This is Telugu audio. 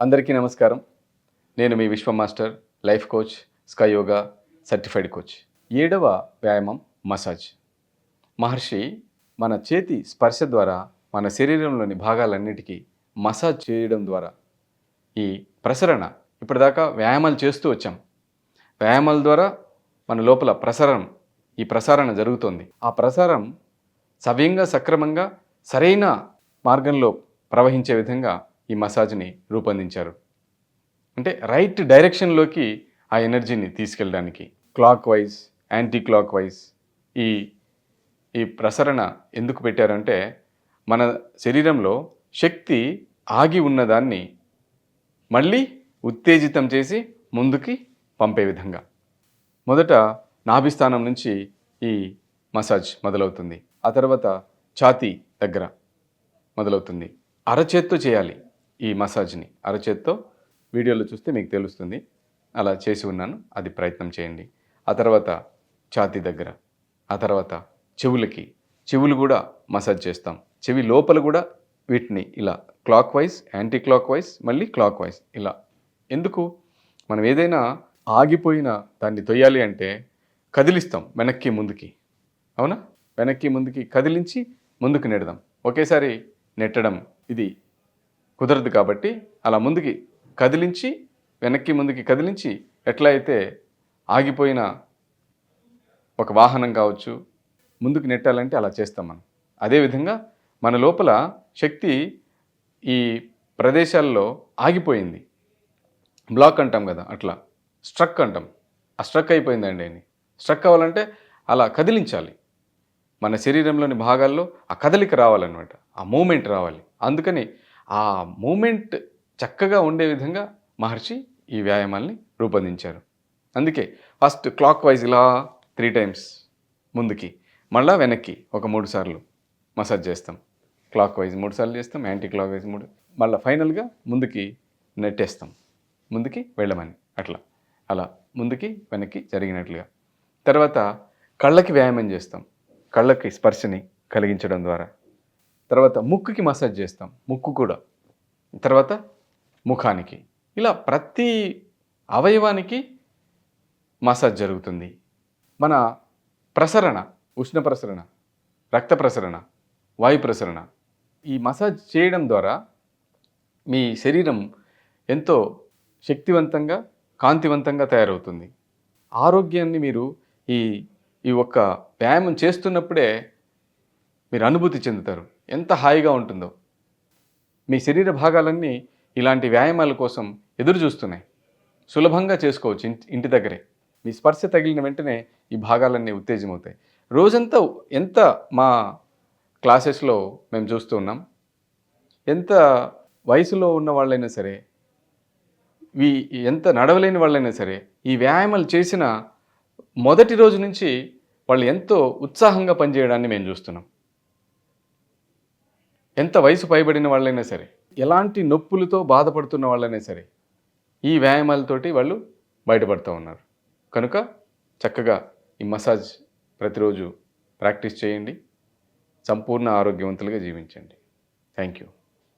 అందరికీ నమస్కారం. నేను మీ Vishwa master life coach sky yoga certified coach. ఏడవ వ్యాయామం మసాజ్. మహర్షి మన చేతి స్పర్శ ద్వారా మన శరీరంలోని భాగాలన్నిటికీ మసాజ్ చేయడం ద్వారా ఈ ప్రసరణ ఇప్పటిదాకా వ్యాయామాలు చేస్తూ వచ్చాం. వ్యాయామాల ద్వారా మన లోపల ప్రసరణ ఈ ప్రసారణ జరుగుతుంది. ఆ ప్రసారం సవ్యంగా సక్రమంగా సరైన మార్గంలో ప్రవహించే విధంగా ఈ మసాజ్ని రూపొందించారు. అంటే రైట్ డైరెక్షన్లోకి ఆ ఎనర్జీని తీసుకెళ్ళడానికి clockwise anticlockwise ఈ ఈ ప్రసరణ ఎందుకు పెట్టారంటే మన శరీరంలో శక్తి ఆగి ఉన్నదాన్ని మళ్ళీ ఉత్తేజితం చేసి ముందుకి పంపే విధంగా. మొదట నాభిస్థానం నుంచి ఈ మసాజ్ మొదలవుతుంది. ఆ తర్వాత ఛాతీ దగ్గర మొదలవుతుంది. అరచేత్తో చేయాలి. ఈ మసాజ్ని అరచేత్తో వీడియోలో చూస్తే మీకు తెలుస్తుంది. అలా చేసి ఉన్నాను. అది ప్రయత్నం చేయండి. ఆ తర్వాత ఛాతీ దగ్గర ఆ తర్వాత చెవులకి. చెవులు కూడా మసాజ్ చేస్తాం. చెవి లోపల కూడా వీటిని ఇలా clockwise anticlockwise మళ్ళీ క్లాక్ వైజ్ ఇలా. ఎందుకు? మనం ఏదైనా ఆగిపోయిన దాన్ని తొయ్యాలి అంటే కదిలిస్తాం వెనక్కి ముందుకి. అవునా? వెనక్కి ముందుకి కదిలించి ముందుకు నెడదాం. ఒకేసారి నెట్టడం ఇది కుదరదు కాబట్టి అలా ముందుకి కదిలించి వెనక్కి ముందుకి కదిలించి ఎట్లా అయితే ఆగిపోయిన ఒక వాహనం కావచ్చు ముందుకు నెట్టాలంటే అలా చేస్తాం మనం. అదేవిధంగా మన లోపల శక్తి ఈ ప్రదేశాల్లో ఆగిపోయింది. బ్లాక్ అంటాం కదా అట్లా. స్ట్రక్ అంటాం. ఆ స్ట్రక్ అయిపోయిందండి అని స్ట్రక్ అవ్వాలంటే అలా కదిలించాలి. మన శరీరంలోని భాగాల్లో ఆ కదలిక రావాలన్నమాట. ఆ మూమెంట్ రావాలి. అందుకని ఆ మూమెంట్ చక్కగా ఉండే విధంగా మహర్షి ఈ వ్యాయామాల్ని రూపొందించారు. అందుకే ఫస్ట్ క్లాక్ వైజ్ ఇలా త్రీ టైమ్స్ ముందుకి మళ్ళీ వెనక్కి ఒక మూడు సార్లు మసాజ్ చేస్తాం. క్లాక్ వైజ్ మూడు సార్లు చేస్తాం యాంటీ క్లాక్ వైజ్ మూడు మళ్ళీ ఫైనల్గా ముందుకి నెట్టేస్తాం. ముందుకి వెళ్ళమని అట్లా. అలా ముందుకి వెనక్కి జరిగినట్లుగా. తర్వాత కళ్ళకి వ్యాయామం చేస్తాం. కళ్ళకి స్పర్శని కలిగించడం ద్వారా. తర్వాత ముక్కుకి మసాజ్ చేస్తాం ముక్కు కూడా. తర్వాత ముఖానికి. ఇలా ప్రతి అవయవానికి మసాజ్ జరుగుతుంది. మన ప్రసరణ ఉష్ణ ప్రసరణ రక్త ప్రసరణ వాయు ప్రసరణ ఈ మసాజ్ చేయడం ద్వారా మీ శరీరం ఎంతో శక్తివంతంగా కాంతివంతంగా తయారవుతుంది. ఆరోగ్యాన్ని మీరు ఈ ఈ ఒక్క వ్యాయామం చేస్తున్నప్పుడే మీరు అనుభూతి చెందుతారు. ఎంత హాయిగా ఉంటుందో. మీ శరీర భాగాలన్నీ ఇలాంటి వ్యాయామాల కోసం ఎదురు చూస్తున్నాయి. సులభంగా చేసుకోవచ్చు ఇంటి ఇంటి దగ్గరే. మీ స్పర్శ తగిలిన వెంటనే ఈ భాగాలన్నీ ఉత్తేజమవుతాయి. రోజంతా ఎంత మా క్లాసెస్లో మేము చూస్తూ ఉన్నాం. ఎంత వయసులో ఉన్న వాళ్ళైనా సరే వీ ఎంత నడవలేని వాళ్ళైనా సరే ఈ వ్యాయామాలు చేసిన మొదటి రోజు నుంచి వాళ్ళు ఎంతో ఉత్సాహంగా పనిచేయడాన్ని మేము చూస్తున్నాం. ఎంత వయసు పైబడిన వాళ్ళైనా సరే ఎలాంటి నొప్పులతో బాధపడుతున్న వాళ్ళైనా సరే ఈ వ్యాయామాలతోటి వాళ్ళు బయటపడుతూ ఉన్నారు. కనుక చక్కగా ఈ మసాజ్ ప్రతిరోజు ప్రాక్టీస్ చేయండి. సంపూర్ణ ఆరోగ్యవంతులుగా జీవించండి. Thank you.